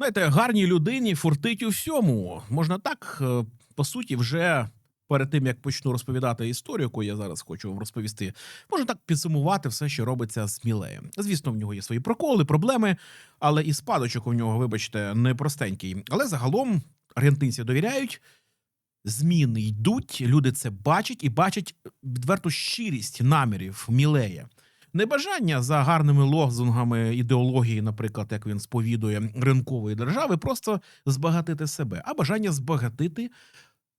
Знаєте, гарній людині фуртить у всьому. Можна так, е, по суті, вже перед тим як почну розповідати історію, яку я зараз хочу вам розповісти, можна так підсумувати все, що робиться з Мілеєм. Звісно, в нього є свої проколи, проблеми, але і спадочок у нього, вибачте, непростенький. Але загалом аргентинці довіряють. Зміни йдуть, люди це бачать і бачать відверту щирість намірів Мілея. Не бажання за гарними лозунгами ідеології, наприклад, як він сповідує ринкової держави, просто збагатити себе, а бажання збагатити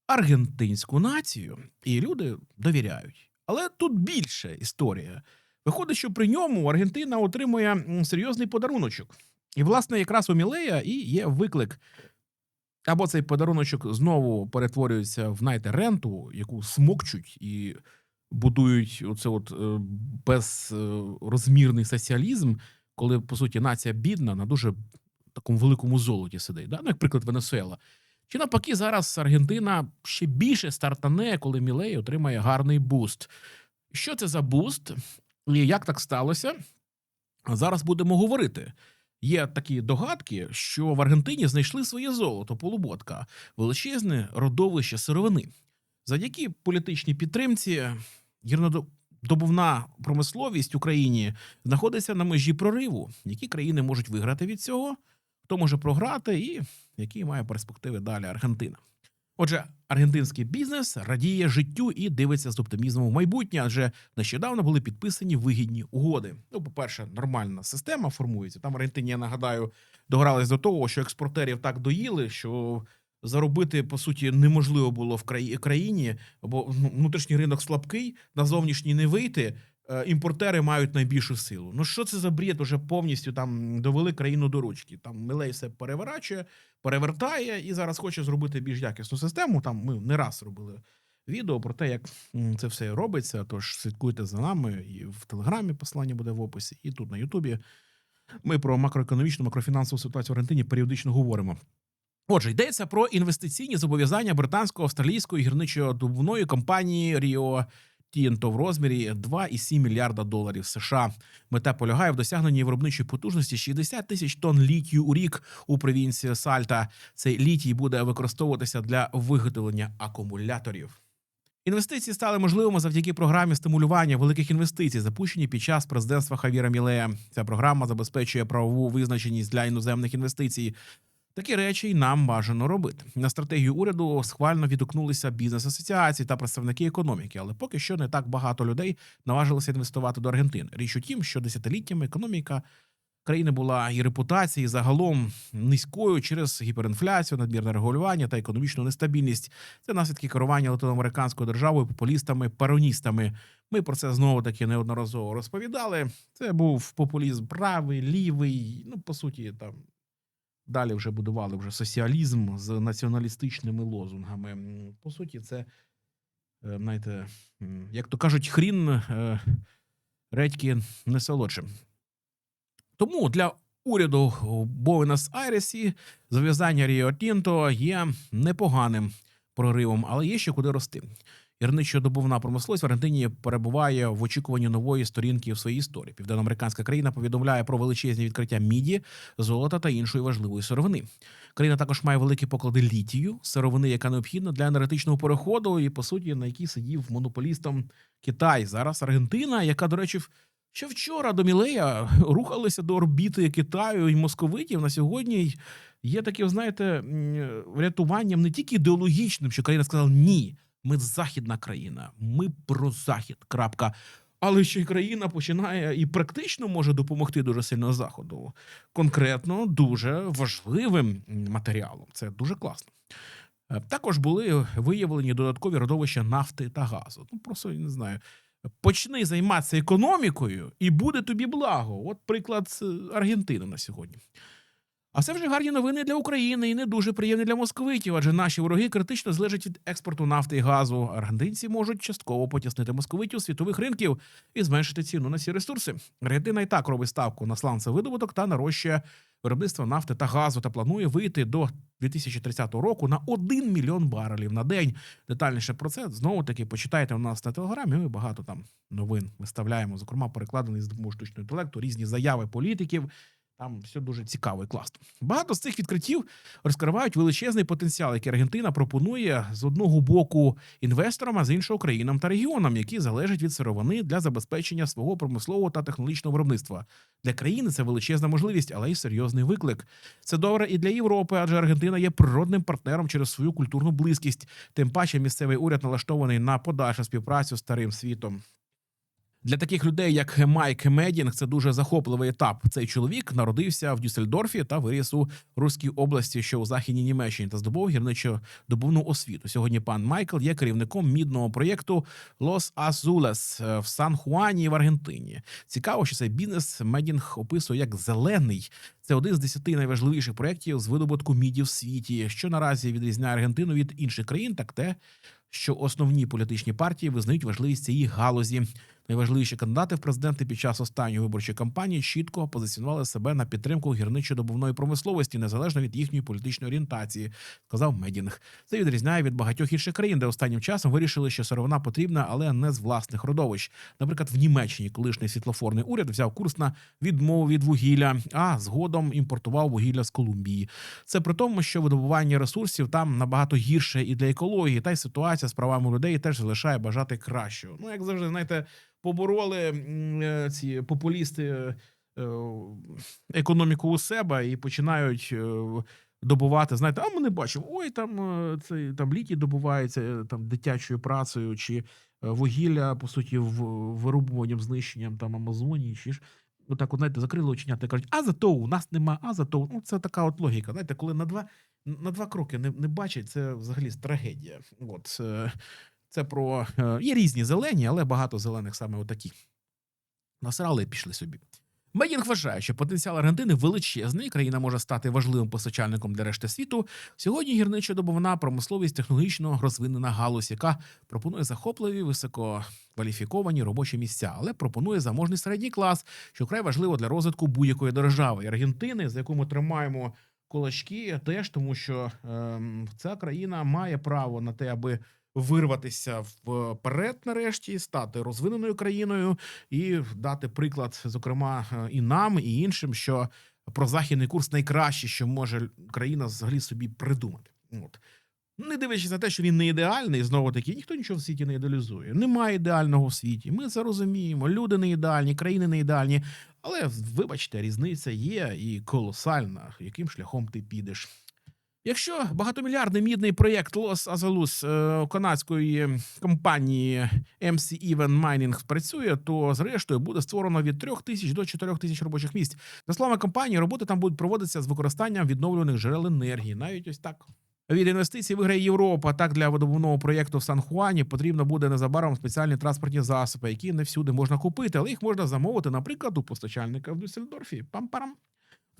аргентинську націю. І люди довіряють. Але тут більше історія. Виходить, що при ньому Аргентина отримує серйозний подаруночок. І, власне, якраз у Мілея і є виклик. Або цей подаруночок знову перетворюється в знаєте, ренту, яку смокчуть і будують оце от е, безрозмірний соціалізм, коли по суті нація бідна на дуже такому великому золоті сидить. Да? Ну, як Венесуела. Чи навпаки, зараз Аргентина ще більше стартане, коли Мілей отримає гарний буст. Що це за буст? І як так сталося? Зараз будемо говорити. Є такі догадки, що в Аргентині знайшли своє золото, полуботка, величезне родовище сировини. Завдяки політичній підтримці гірнодобувна промисловість Україні знаходиться на межі прориву. Які країни можуть виграти від цього? Хто може програти, і які має перспективи далі Аргентина? Отже, аргентинський бізнес радіє життю і дивиться з оптимізмом в майбутнє, адже нещодавно були підписані вигідні угоди. Ну, по-перше, нормальна система формується. Там Аргентині, я нагадаю, догрались до того, що експортерів так доїли, що заробити по суті неможливо було в країні, бо ну, внутрішній ринок слабкий, на зовнішній не вийти. е, Імпортери мають найбільшу силу. Ну що це за бред? Уже повністю там довели країну до ручки. Там Милей все переворачує, перевертає і зараз хоче зробити більш якісну систему. Там ми не раз робили відео про те, як це все робиться. Тож слідкуйте за нами і в телеграмі послання буде в описі, і тут на Ютубі. Ми про макроекономічну, макрофінансову ситуацію в Аргентині періодично говоримо. Отже, йдеться про інвестиційні зобов'язання британсько-австралійської гірничо-добувної компанії Ріо Тінто в розмірі 2,7 мільярда доларів США. Мета полягає в досягненні виробничої потужності 60 тисяч тонн літію у рік у провінції Сальта. Цей літій буде використовуватися для виготовлення акумуляторів. Інвестиції стали можливими завдяки програмі стимулювання великих інвестицій, запущеній під час президентства Хавіра Мілея. Ця програма забезпечує правову визначеність для іноземних інвестицій. Такі речі й нам бажано робити. На стратегію уряду схвально відгукнулися бізнес-асоціації та представники економіки, але поки що не так багато людей наважилися інвестувати до Аргентини. Річ у тім, що десятиліттями економіка країни була і репутації загалом низькою через гіперінфляцію, надмірне регулювання та економічну нестабільність. Це наслідки керування латиноамериканською державою популістами, пароністами. Ми про це знову таки неодноразово розповідали. Це був популізм правий, лівий. Ну по суті, там далі вже будували вже соціалізм з націоналістичними лозунгами. По суті, це е, знаєте, як то кажуть, хрін е, редьки не солодше. Тому для уряду у Буенос-Айресі зав'язання Ріо Тінто є непоганим проривом, але є ще куди рости. Гірничо-добувна промисловість в Аргентині перебуває в очікуванні нової сторінки в своїй історії. Південноамериканська країна повідомляє про величезні відкриття міді, золота та іншої важливої сировини. Країна також має великі поклади літію, сировини, яка необхідна для енергетичного переходу, і по суті на якій сидів монополістом Китай. Зараз Аргентина, яка, до речі, ще вчора до Мілея рухалися до орбіти Китаю і московитів. На сьогодні є таким, знаєте, врятуванням не тільки ідеологічним, що країна сказала ні. Ми західна країна, ми про захід. Крапка. Але ще й країна починає і практично може допомогти дуже сильно заходу. Конкретно дуже важливим матеріалом. Це дуже класно. Е, Також були виявлені додаткові родовища нафти та газу. Ну просто не знаю. Почни займатися економікою, і буде тобі благо. От приклад Аргентини на сьогодні. А це вже гарні новини для України і не дуже приємні для московитів, адже наші вороги критично залежать від експорту нафти і газу. Аргентинці можуть частково потіснити московитів світових ринків і зменшити ціну на ці ресурси. Аргентина і так робить ставку на сланцевидобуток та нарощує виробництво нафти та газу та планує вийти до 2030 року на 1 мільйон барелів на день. Детальніше про це знову таки почитайте у нас на телеграмі. Ми багато там новин виставляємо, зокрема перекладений з допомогою штучного інтелекту, різні заяви політиків. Там все дуже цікаво і класно. Багато з цих відкриттів розкривають величезний потенціал, який Аргентина пропонує з одного боку інвесторам, а з іншого країнам та регіонам, які залежать від сировини для забезпечення свого промислового та технологічного виробництва. Для країни це величезна можливість, але й серйозний виклик. Це добре і для Європи, адже Аргентина є природним партнером через свою культурну близькість. Тим паче місцевий уряд налаштований на подальшу співпрацю з старим світом. Для таких людей, як Майк Медінг, це дуже захопливий етап. Цей чоловік народився в Дюссельдорфі та виріс у Руській області, що у західній Німеччині, та здобув гірничо-добувну освіту. Сьогодні пан Майкл є керівником мідного проєкту Лос Азулес в Сан-Хуані в Аргентині. Цікаво, що цей бізнес Медінг описує як зелений. Це один з десяти найважливіших проєктів з видобутку міді в світі, що наразі відрізняє Аргентину від інших країн, так те, що основні політичні партії визнають важливість цієї галузі. Найважливіші кандидати в президенти під час останньої виборчої кампанії чітко позиціонували себе на підтримку гірничо-добувної промисловості незалежно від їхньої політичної орієнтації, сказав Медінг. Це відрізняє від багатьох інших країн, де останнім часом вирішили, що сировина потрібна, але не з власних родовищ. Наприклад, в Німеччині колишній світлофорний уряд взяв курс на відмову від вугілля, а згодом імпортував вугілля з Колумбії. Це при тому, що видобування ресурсів там набагато гірше і для екології, та й ситуація з правами людей теж залишає бажати кращого. Ну як завжди, знаєте побороли е, ці популісти е, е, економіку у себе і починають добувати. Знаєте, а ми не бачимо. Ой, там е, цей там ліки добуваються там дитячою працею чи вугілля, по суті, вирубуванням, знищенням там Амазонії. Чи ж отак, от, знаєте, закрили оченята і кажуть, а зато у нас нема, а зато ну це така от логіка. Знаєте, коли на два на два кроки не, не бачать, це взагалі трагедія. От це про е, є різні зелені, але багато зелених саме отакі. Насрали і пішли собі. Медінг вважає, що потенціал Аргентини величезний. Країна може стати важливим постачальником для решти світу. Сьогодні гірничо-добувна промисловість технологічно розвинена галузь, яка пропонує захопливі, висококваліфіковані робочі місця, але пропонує заможний середній клас, що вкрай важливо для розвитку будь-якої держави. І Аргентини, за яку ми тримаємо кулачки, теж тому, що ем, ця країна має право на те, аби вирватися вперед, нарешті, стати розвиненою країною і дати приклад, зокрема, і нам, і іншим, що прозахідний курс найкраще, що може країна взагалі собі придумати. От. Не дивлячись на те, що він не ідеальний, знову таки, ніхто нічого в світі не ідеалізує. Немає ідеального в світі. Ми це розуміємо. Люди не ідеальні, країни не ідеальні. Але вибачте, різниця є і колосальна, яким шляхом ти підеш. Якщо багатомільярдний мідний проєкт Лос Азалус е, канадської компанії MC Even Mining працює, то зрештою буде створено від 3 тисяч до 4 тисяч робочих місць. За словами компанії, роботи там будуть проводитися з використанням відновлюваних джерел енергії, навіть ось так. Від інвестицій виграє Європа. Так для видобувного проєкту в Сан-Хуані потрібно буде незабаром спеціальні транспортні засоби, які не всюди можна купити, але їх можна замовити, наприклад, у постачальника в Дюссельдорфі. Пам-парам.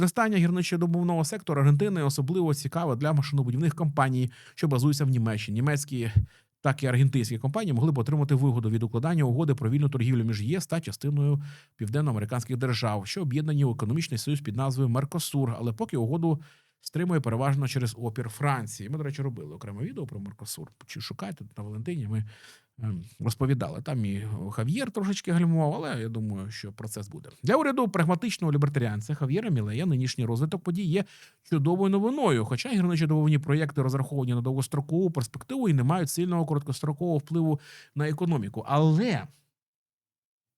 Зростання гірничо-добувного сектору Аргентини особливо цікаве для машинобудівних компаній, що базуються в Німеччині. Німецькі так і аргентинські компанії могли б отримати вигоду від укладання угоди про вільну торгівлю між ЄС та частиною південноамериканських держав, що об'єднані у економічний союз під назвою Меркосур. Але поки угоду стримує переважно через опір Франції. Ми, до речі, робили окреме відео про Меркосур. Чи шукайте на Валентині? Ми розповідали. Там і Хав'єр трошечки гальмував, але я думаю, що процес буде. Для уряду прагматичного лібертаріанця Хав'єра Мілея нинішній розвиток подій є чудовою новиною. Хоча гірничодобувні проєкти розраховані на довгострокову перспективу і не мають сильного короткострокового впливу на економіку. Але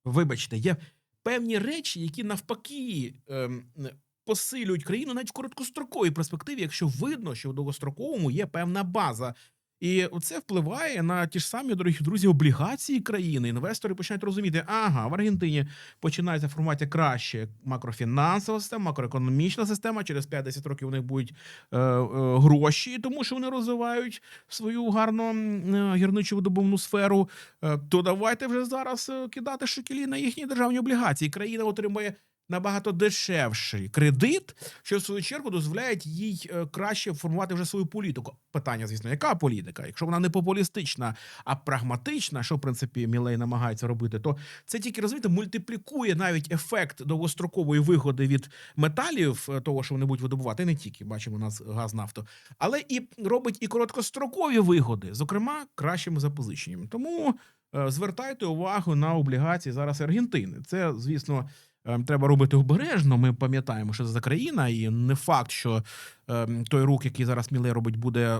вибачте, є певні речі, які навпаки. Ем, Посилюють країну навіть в короткостроковій перспективі, якщо видно, що в довгостроковому є певна база. І це впливає на ті ж самі, дорогі друзі, облігації країни. Інвестори починають розуміти, ага, в Аргентині починається формувати краще макрофінансова система, макроекономічна система. Через 5-10 років у них будуть е, е, гроші, тому що вони розвивають свою гарну е, гірничу видобувну сферу. Е, то давайте вже зараз е, кидати шекелі на їхні державні облігації. Країна отримує набагато дешевший кредит, що в свою чергу дозволяє їй е, краще формувати вже свою політику. Питання, звісно, яка політика? Якщо вона не популістична, а прагматична, що в принципі Мілей намагається робити, то це тільки розумієте, мультиплікує навіть ефект довгострокової вигоди від металів, е, того, що вони будуть видобувати, не тільки бачимо у нас газ нафту, але і робить і короткострокові вигоди, зокрема кращими запозиченнями. Тому е, звертайте увагу на облігації зараз Аргентини. Це, звісно. Ем, треба робити обережно. Ми пам'ятаємо, що це за країна, і не факт, що ем, той рух, який зараз Мілей робить, буде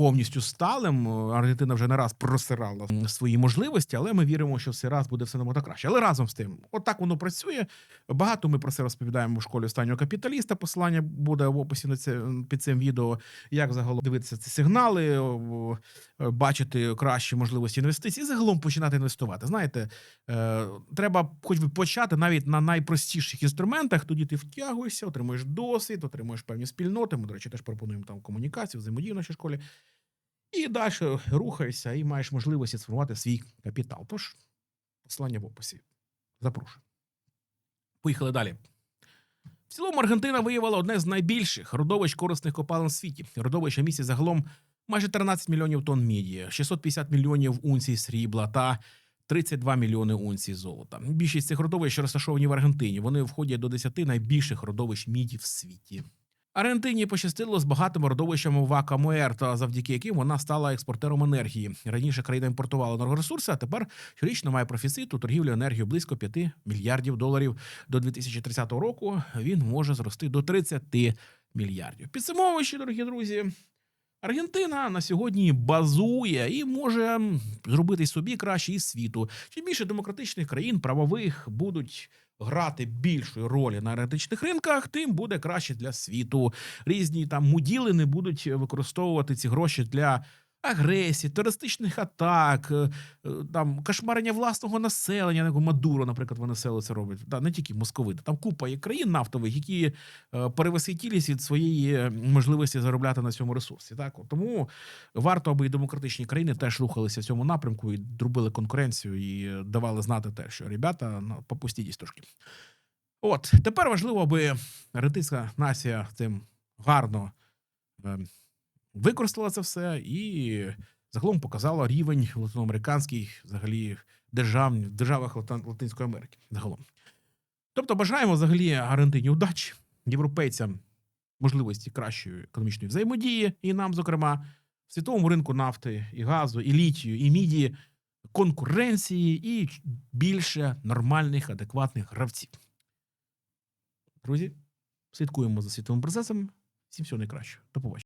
повністю сталим. Аргентина вже не раз просирала свої можливості, але ми віримо, що все раз буде все набагато краще. Але разом з тим, отак воно працює. Багато ми про це розповідаємо в школі останнього капіталіста. Посилання буде в описі на це під цим відео. Як загалом дивитися ці сигнали, о, бачити кращі можливості інвестицій, і загалом починати інвестувати. Знаєте, е, треба, хоч би почати навіть на найпростіших інструментах. Тоді ти втягуєшся, отримуєш досвід, отримуєш певні спільноти. Ми, до речі, теж пропонуємо там комунікацію, взаємодію в нашій школі. І далі рухаєшся і маєш можливість сформувати свій капітал. Тож, посилання в описі. Запрошую. Поїхали далі. В цілому Аргентина виявила одне з найбільших родовищ корисних копалин в світі. Родовище місяць загалом майже 13 мільйонів тонн міді, 650 мільйонів унцій срібла та 32 мільйони унцій золота. Більшість цих родовищ розташовані в Аргентині. Вони входять до 10 найбільших родовищ міді в світі. Аргентині пощастило з багатим родовищем Вака Муерта, завдяки яким вона стала експортером енергії. Раніше країна імпортувала енергоресурси, а тепер щорічно має профіцит у торгівлі енергією близько 5 мільярдів доларів. До 2030 року він може зрости до 30 мільярдів. Підсумовуючи, дорогі друзі, Аргентина на сьогодні базує і може зробити собі краще із світу. Чим більше демократичних країн правових будуть грати більшої ролі на енергетичних ринках, тим буде краще для світу. Різні там муділи не будуть використовувати ці гроші для. Агресії, терористичних атак, е, е, там кошмарення власного населення, як Мадуро, наприклад, Венесуела це робить. Да, не тільки московити. Там купа є країн нафтових, які е, перевиситілись від своєї можливості заробляти на цьому ресурсі. Так, От тому варто, аби і демократичні країни теж рухалися в цьому напрямку і дробили конкуренцію і давали знати те, що ребята, ну, попустіть трошки. От тепер важливо, аби ретицька нація цим гарно е, використала це все і загалом показала рівень латиноамериканський, взагалі держав, в державах Латинської Америки. Загалом. Тобто бажаємо взагалі Аргентині удачі, європейцям можливості кращої економічної взаємодії, і нам, зокрема, в світовому ринку нафти і газу, і літію, і міді, конкуренції, і більше нормальних, адекватних гравців. Друзі, слідкуємо за світовим процесом. Всім всього найкращого. До побачення.